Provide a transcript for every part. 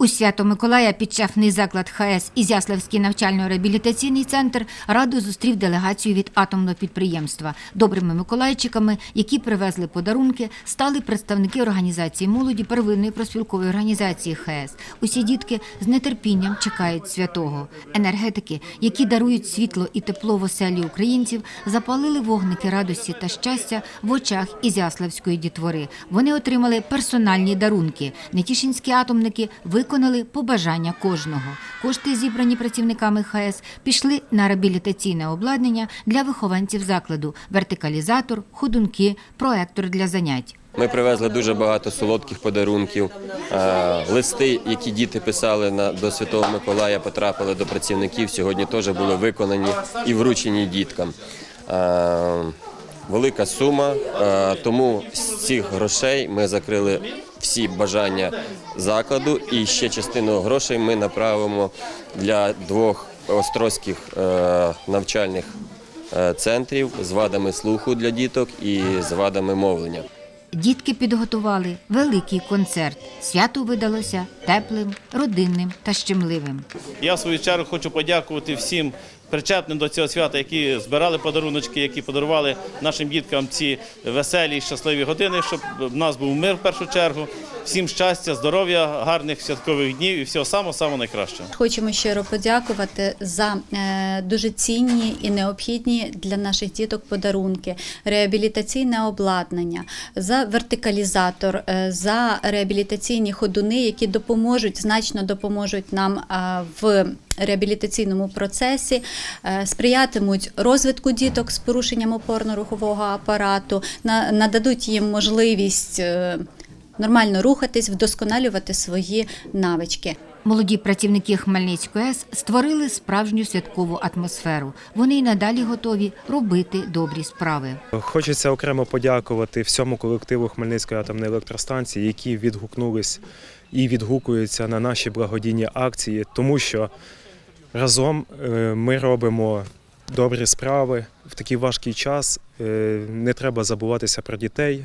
У Свято-Миколая підчефний заклад ХС Ізяславський навчально-реабілітаційний центр радо зустрів делегацію від атомного підприємства. Добрими миколайчиками, які привезли подарунки, стали представники організації молоді первинної проспілкової організації ХС. Усі дітки з нетерпінням чекають святого. Енергетики, які дарують світло і тепло в оселі українців, запалили вогники радості та щастя в очах Ізяславської дітвори. Вони отримали персональні дарунки. Нетішинські атомники виконали побажання кожного. Кошти, зібрані працівниками ХС, пішли на реабілітаційне обладнання для вихованців закладу: вертикалізатор, ходунки, проектор для занять. Ми привезли дуже багато солодких подарунків. Е, Листи, які діти писали на до Святого Миколая, потрапили до працівників. Сьогодні теж були виконані і вручені діткам. Е, Велика сума, е, тому з цих грошей ми закрили всі бажання закладу, і ще частину грошей ми направимо для двох острозьких е, навчальних е, центрів з вадами слуху для діток і з вадами мовлення. Дітки підготували великий концерт. Свято видалося теплим, родинним та щемливим. Я в свою чергу хочу подякувати всім причетним до цього свята, які збирали подаруночки, які подарували нашим діткам ці веселі і щасливі години, щоб в нас був мир в першу чергу. Всім щастя, здоров'я, гарних святкових днів і всього самого самого найкращого. Хочемо щиро подякувати за е, дуже цінні і необхідні для наших діток подарунки, реабілітаційне обладнання, за вертикалізатор, е, за реабілітаційні ходуни, які допоможуть значно допоможуть нам в реабілітаційному процесі, е, сприятимуть розвитку діток з порушенням опорно-рухового апарату, на- нададуть їм можливість. е, Нормально рухатись, вдосконалювати свої навички. Молоді працівники Хмельницької АЕС створили справжню святкову атмосферу. Вони й надалі готові робити добрі справи. Хочеться окремо подякувати всьому колективу Хмельницької атомної електростанції, які відгукнулись і відгукуються на наші благодійні акції, тому що разом е, ми робимо добрі справи в такий важкий час. е, Не треба забуватися про дітей.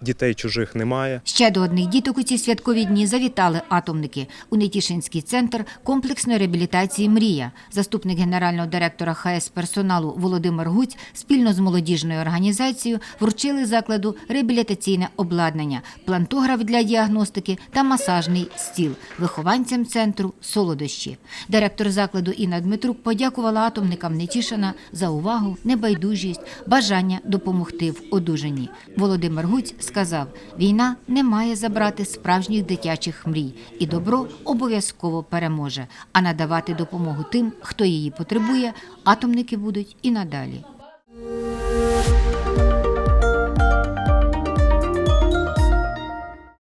Дітей чужих немає. Ще до одних діток у ці святкові дні завітали атомники у Нетішинський центр комплексної реабілітації Мрія. Заступник генерального директора ХС персоналу Володимир Гуць спільно з молодіжною організацією вручили закладу реабілітаційне обладнання, плантограф для діагностики та масажний стіл. Вихованцям центру солодощі. Директор закладу Інна Дмитрук подякувала атомникам Нетішина за увагу, небайдужість, бажання допомогти в одужанні. Володимир Гуць сказав: війна не має забрати справжніх дитячих мрій, і добро обов'язково переможе. А надавати допомогу тим, хто її потребує, атомники будуть і надалі.